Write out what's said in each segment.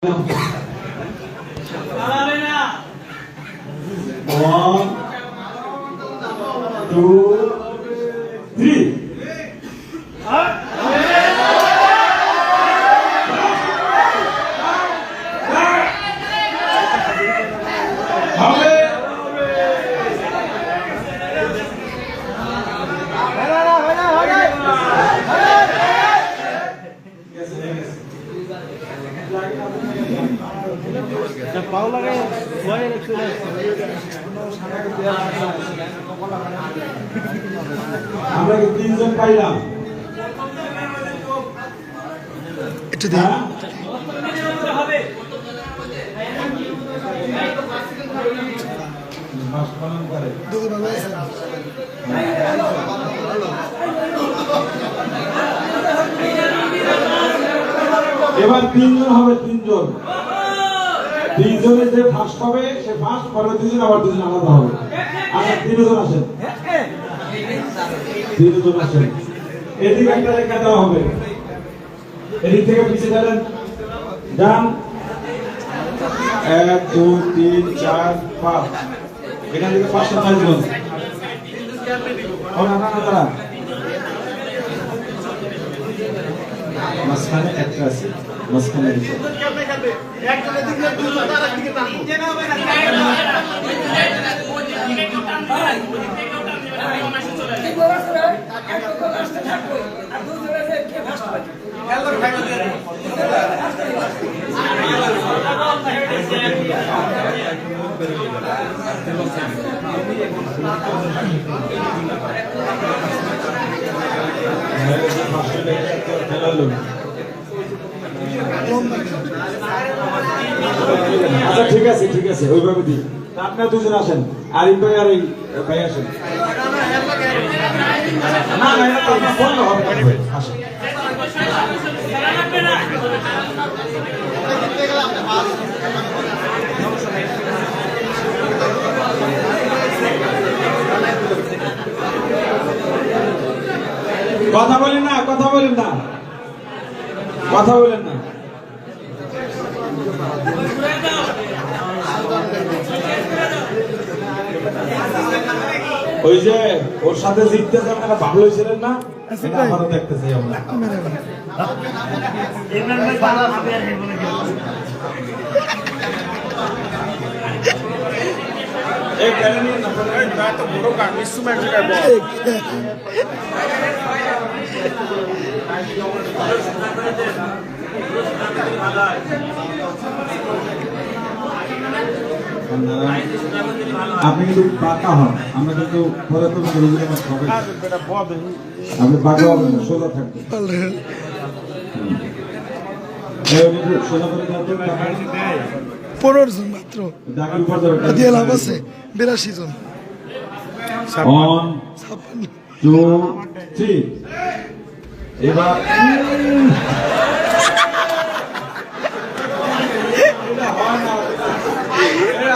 One, two, আমরা কি তিনজন পাইলাম? একটু দিন। হ্যাঁ? আছে এবার তিনজন হবে তিনজন। তিনজনে যে ফার্স্ট হবে সে ফার্স্ট পরে দুজন আবার দুজন আলাদা হবে। আচ্ছা তিনজন আসেন। তিনজন আসেন এদিকে একটা রেখা দেওয়া হবে। এদিক থেকে পিছিয়ে যাবেন যান এক, দুই, তিন, চার, পাঁচ। এখান থেকে পাঁচটা পাঁচজন ও না না মাঝখানে একটা আছে। মাঝখানে আচ্ছা ঠিক আছে ঠিক আছে ওইভাবে দিই। আপনারা দুজন আসেন। আরিফ ভাই আর এই ভাই আসেন। না না এটা বন্ধ হবে কথা বলেন না কথা বলেন না। কথা বলেন না। ওই যে ওর সাথে জিততেছে আপনারা ভালো হয়েছিলেন না? এটা আবারও দেখতে চাই আমরা আপনি কিন্তু পাকা হন। আমরা কিন্তু পরে তো হবে আপনি পাকা হবেন সোজা থাকবেন। পনেরো জন মাত্র। দিয়ে লাভ আছে? বিরাশি জন. এবার হ্যাঁ? আস্তে। হ্যাঁ?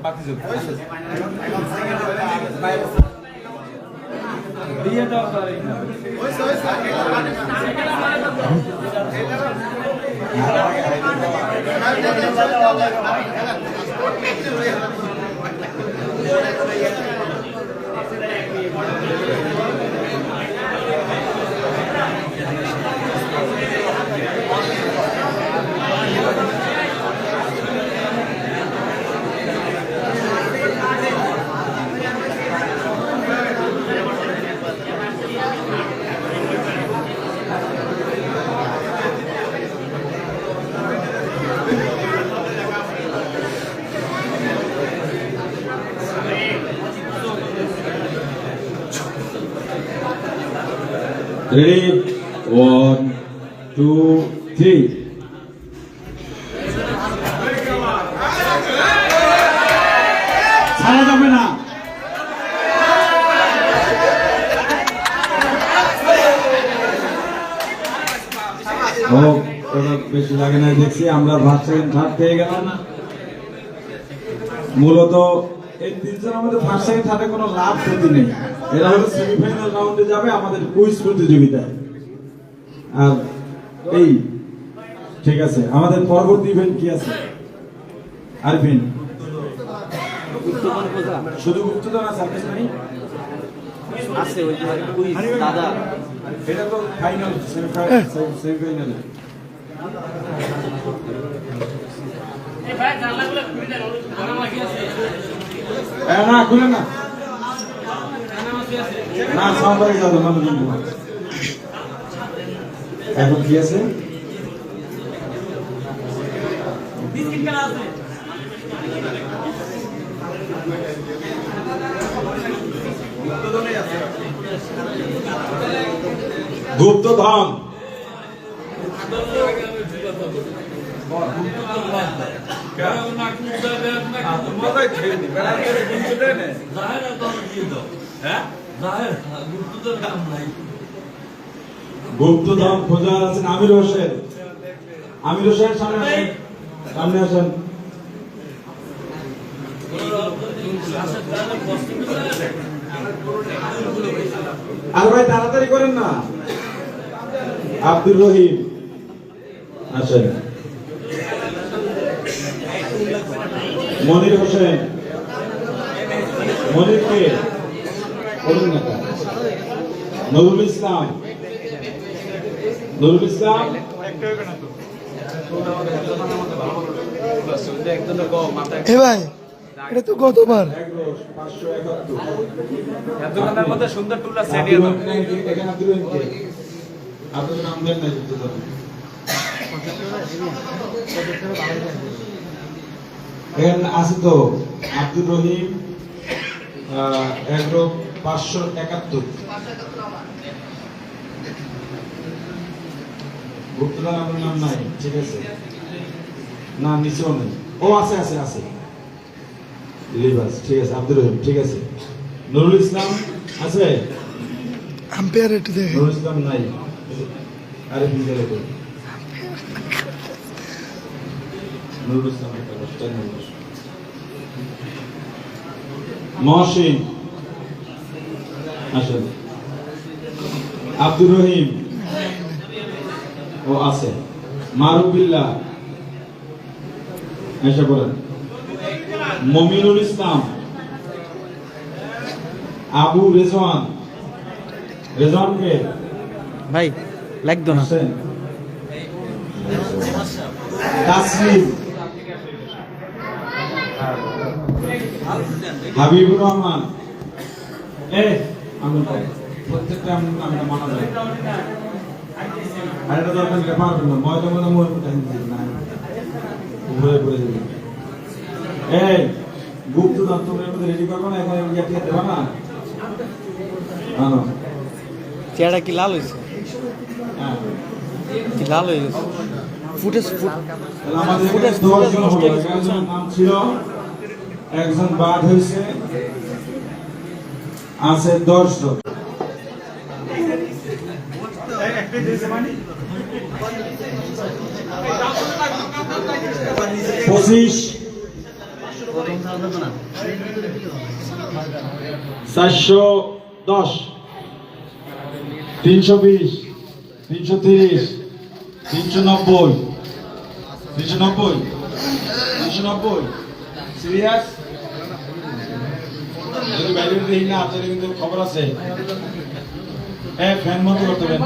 একজনের সামনের দিয়ে দাও যে দ্বিতীয় হবে আর সে হারবে আসেন আপনারা দুজন আসেন Ready? One, two, three. ছাড়া যাবে না। বেশি লাগে না দেখছি, আমরা সেকেন্ড থার্ড পেয়ে গেলাম। মূলত এই তিনজনের মধ্যে ফার্স্ট সেকেন্ড কোনো লাভ ক্ষতি নেই। এরা হলো সেমিফাইনাল রাউন্ডে যাবে আমাদের কুইজ প্রতিযোগিতায়। আর এই, ঠিক আছে, আমাদের পরবর্তী ইভেন্ট কি আছে? আরফিন শুধু গুপ্তধন আছে আর কিছু নেই আছে ওই যে দাদা। এটা তো ফাইনাল সেমিফাইনাল এই ভাই জানলাগুলো খুলে দেন জানা লাগিয়েছে না খুলে না। না সামনে যাবে মানুষ এখন কি আছে বিস্কিট কেনা আছে গুপ্তধন। গুপ্তধন খোঁজার আছেন আমির হোসেন। আমির হোসেন সামনে আসেন। সামনে আসেন। আর ভাই, তাড়াতাড়ি করেন না। আব্দুর রহিম। আসেন। মনির হোসেন। মনির কে। নুরুল ইসলাম। নুরুল ইসলাম? ভাই এটা তো গতবার। সুন্দর টুলা এখানে আছে তো আব্দুর রহিম আহ, এগারো পাঁচশো একাত্তর। আপনার নাম নাই ঠিক আছে। না নিচেও নেই। ও আছে আছে আছে। লিবাস ঠিক আছে আব্দুর রহিম ঠিক আছে। নুরুল ইসলাম আছে? আম্পায়ার একটু দেখে নুরুল ইসলাম নাই। আরে বিজয় কই নুরুল ইসলাম মহসিন। আসেন। আব্দুর রহিম। ও আছে। মারুবিল্লাহ এসে বলেন। মমিনুল ইসলাম আবু রেজওয়ান রেজওয়ান কে ভাই লাগতো না তাসলিম হাবিবুর রহমান এ আমি প্রত্যেকটা আমি মানা যায় আর এটা দরকার পারবেন না ময়দা ময়দা ময়দা উপরে পড়ে যাবে এই গুপ্ত দাম তোমরা এর মধ্যে রেডি করবে না এখন ইয়া টিয়া দেবা না। চেহারা কি লাল হয়েছে? হ্যাঁ। কি লাল হয়ে গেছে? ফুটেজ আমাদের ফুটেজ নাম ছিল একজন বাদ হয়েছে। আছে দশ জন পঁচিশ। চারশো দশ, তিনশো বিশ, তিনশো তিরিশ, তিনশো নব্বই তিনশো নব্বই তিনশো নব্বই। সিরিয়াস? যদি বাইরে দেখি না আপনাদের কিন্তু খবর আছে। হ্যাঁ ফ্যান বন্ধ করতে পারেন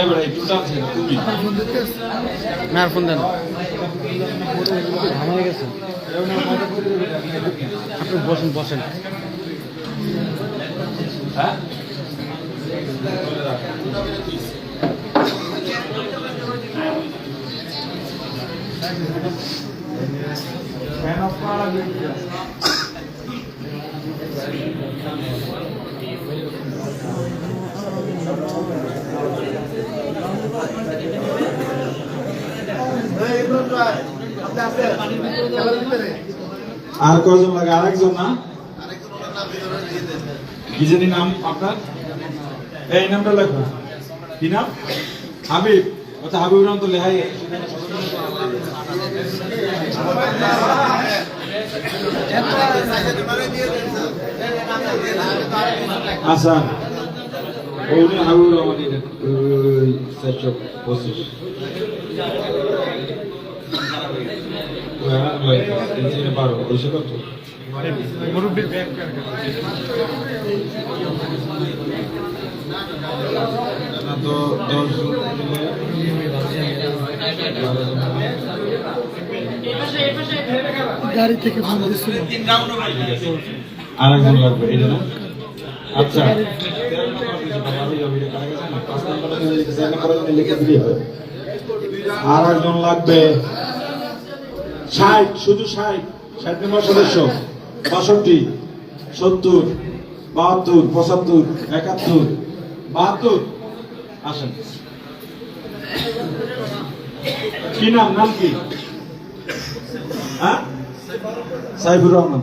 এবারে একটু টানছে তুমি আর ফোন দেন। হামায় গেছে আপনি বসেন বসেন হ্যাঁ? ফ্যান অফ আর কয়জন লাগে? আরেকজন না? কি জানি নাম আপনার? এই নামটা লেখো। কি নাম? হাবিব। আচ্ছা হাবিবের নাম তো লেহাই আচ্ছা। ওই হাবিবুর রহমান পঁচিশ। বারো দুশো কত তো দশ দিলে গাড়ি থেকে ফোন দিচ্ছিল আরেকজন লাগবে এটা না? আচ্ছা। আর একজন লাগবে। ষাট, শুধু ষাট। ষাট নম্বর সদস্য, বাষট্টি, সত্তর, বাহাত্তর, পঁচাত্তর, একাত্তর, বাহাত্তর। আসেন। কি নাম নাম কি? হ্যাঁ? সাইফুর রহমান।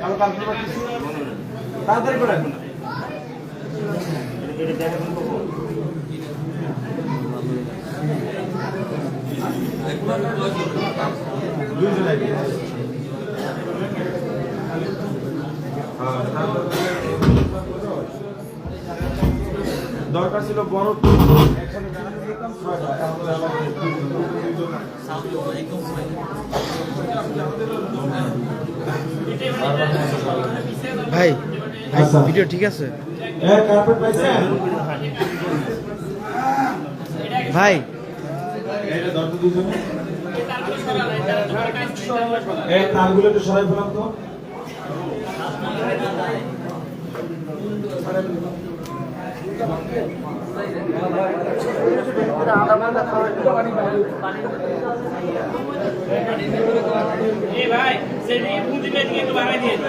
কালো কার্পেট রাখতেছি তাড়াতাড়ি করে আইবে। দরকার ছিল বড় টুল ভাই ভাই আচ্ছা। ভিডিও ঠিক আছে? পাইছেন ভাই। তারগুলো একটু সরাই ফেলাম তো।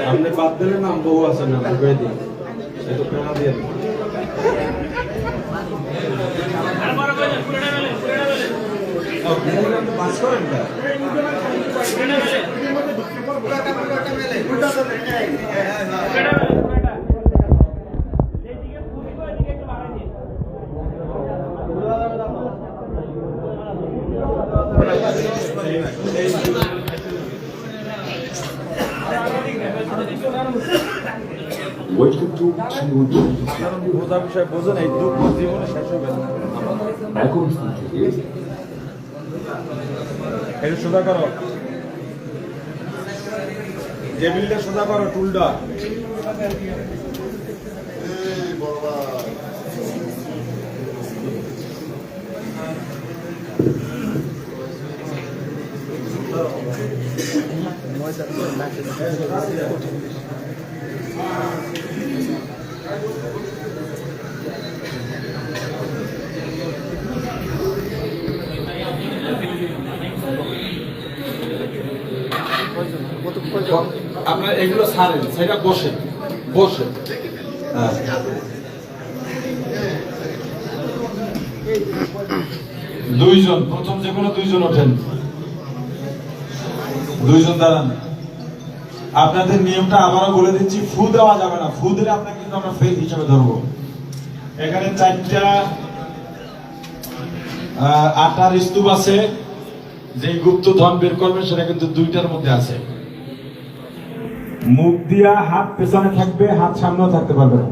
আপনি বাদ দিলে নাম বউ আছে না ঢুকাই দিন। একটু প্রেরণা দিয়ে। আর বড় বিষয় বোঝেন এই দুঃখ জীবনে শেষ হবে না। একটু সোজা করো। টেবিলটা সোজা করো টুলটা। আপনার ছাড়েন, সেটা হ্যাঁ। দুইজন, প্রথম যে কোনো দুইজন ওঠেন। দুইজন দাঁড়ান। আপনাদের নিয়মটা আবারও বলে দিচ্ছি, ফু দেওয়া যাবে না। ফু দিলে আপনাকে কিন্তু আমরা ফেল হিসাবে ধরবো। এখানে চারটা আটার স্তূপ আছে। যে গুপ্ত ধন বের করবেন, সেটা কিন্তু দুইটার মধ্যে আছে। মুখ দিয়া হাত পেছনে থাকবে, হাত সামনেও থাকতে পারবে না।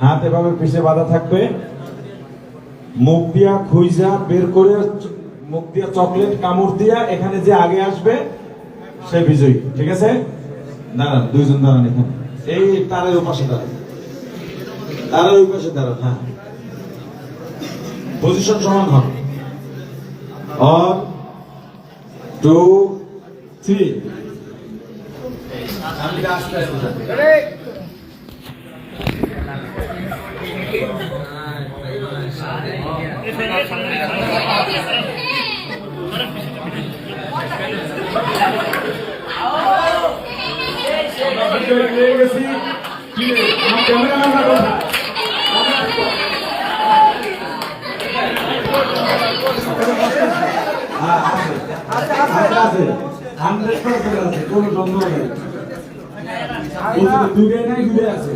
হাত এভাবে পিছে বাঁধা থাকবে। মুখ দিয়া খুইজা বের করে, মুখ দিয়া চকলেট কামড় দিয়া এখানে যে আগে আসবে, সে বিজয়ী। ঠিক আছে? দাঁড়ান, দুইজন দাঁড়ান এখানে। এই তারের উপাসে দাঁড়ান। তারা ওই পাশে দাঁড়ান হ্যাঁ। পজিশন সমান হন ওয়ান টু থ্রি আছে হান্ড্রেড পার্সেন্ট আছে কোনো সন্দেহ নেই। নাই আছে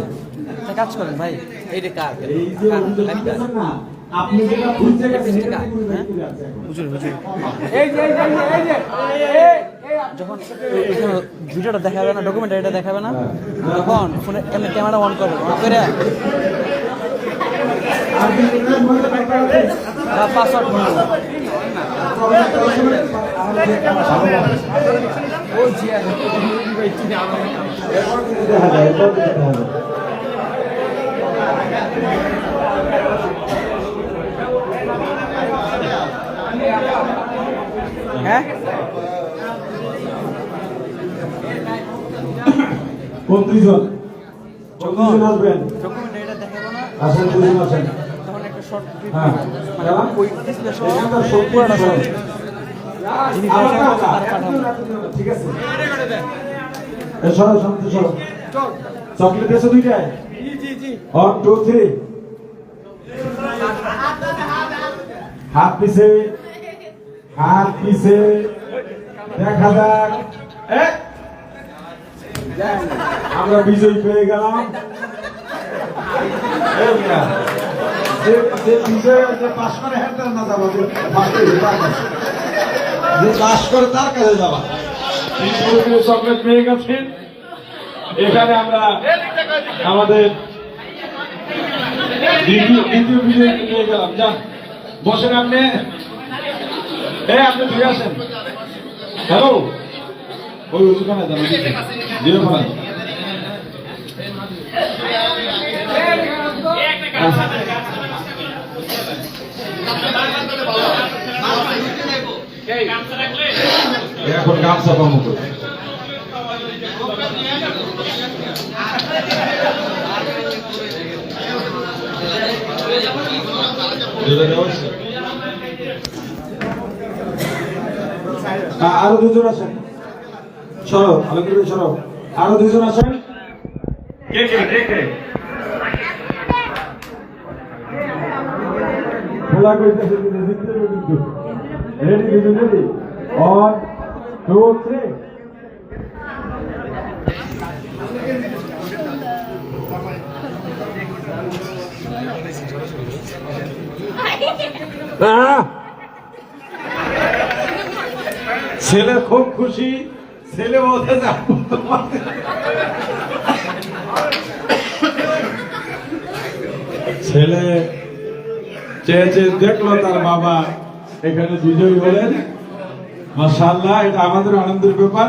কাজ করেন ভাই এইটা কার এই যে না আপনি যেটা বুঝতে গেছেন সেটা হ্যাঁ? পুরো ভেতরে আছে এখন। হুজুর হুজুর যখন ভিডিওটা দেখাবে না ডকুমেন্ট এটা দেখাবে না তখন ফোনে এমনি ক্যামেরা অন করবে অন করে মনে পাসওয়ার্ড প্রবলেম করার হ্যাঁ? কোন দুইজন দুইজন আসবেন। আসেন। দুইজন আসেন হ্যাঁ। করছে টাকা, তার পাঠাবো ঠিক আছে। এ, সরো শান্ত সরো চকলেট এসে দুইটায়? ওয়ান টু থ্রি হাত পিছে হাত পিছে। দেখা যাক! আমরা বিজয়ী পেয়ে গেলাম। যে যে পাশ করে না যাব, যে করে তার কাছে। যাবা। চকলেট পেয়ে গেছেন। এখানে আমরা আমাদের দ্বিতীয় দ্বিতীয় বিজয় পেয়ে গেলাম। যান বসেন আপনি। এ আপনি ফিরে আসেন। হ্যালো? ওই ওখানে যান। ফেলান এখন গামছা পাবো করে দিলে দেওয়া হয়েছে? আ- আরও দুজন আছেন? সরব আলমগীর সরব। আরও দুজন আছেন? কে কে কে কে? খেলা করতেছে কিন্তু জিততে কিন্তু। রেডি দুজন রেডি ওয়ান টু থ্রি আহ! ছেলে খুব খুশি, ছেলে বলতে ছেলে চেয়ে দেখল তার বাবা, এখানে বিজয়ী হলেন মাসাল্লাহ এটা আমাদের আনন্দের ব্যাপার।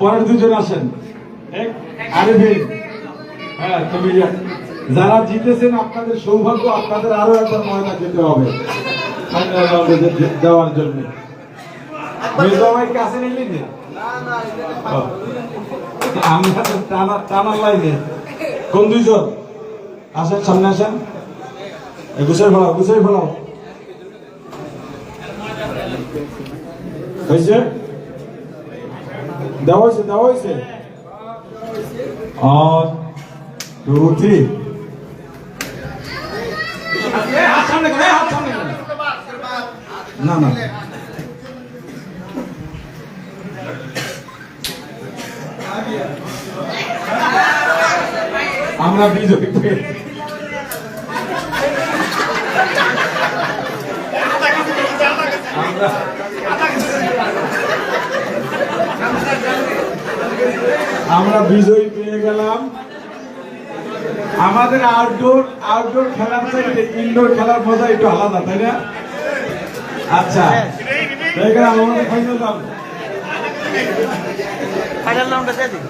পরের দুজন আসেন। হ্যাঁ তুমি যারা জিতেছেন আপনাদের সৌভাগ্য, আপনাদের আরও একবার ময়না যেতে হবে। দেওয়ার জন্য। মেজবাই কাছে নিলি নে আমরা তো টানা টানার লাইনে কোন দুইজন? আসেন সামনে আসেন। গুছাই ফেলাও গুছাই ফেলাও। হয়েছে? দেওয়া হয়েছে দেওয়া হয়েছে। আর টু থ্রি। না না। আমরা বিজয়ী। আমরা বিজয়ী পেয়ে গেলাম। আমাদের আউটডোর আউটডোর খেলার চাইতে ইনডোর খেলার মজা একটু আলাদা তাই না? আচ্ছা এখানে আমাদের ফাইনাল রাউন্ডে দিয়ে দিন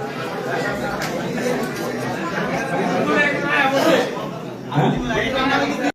হ্যাঁ?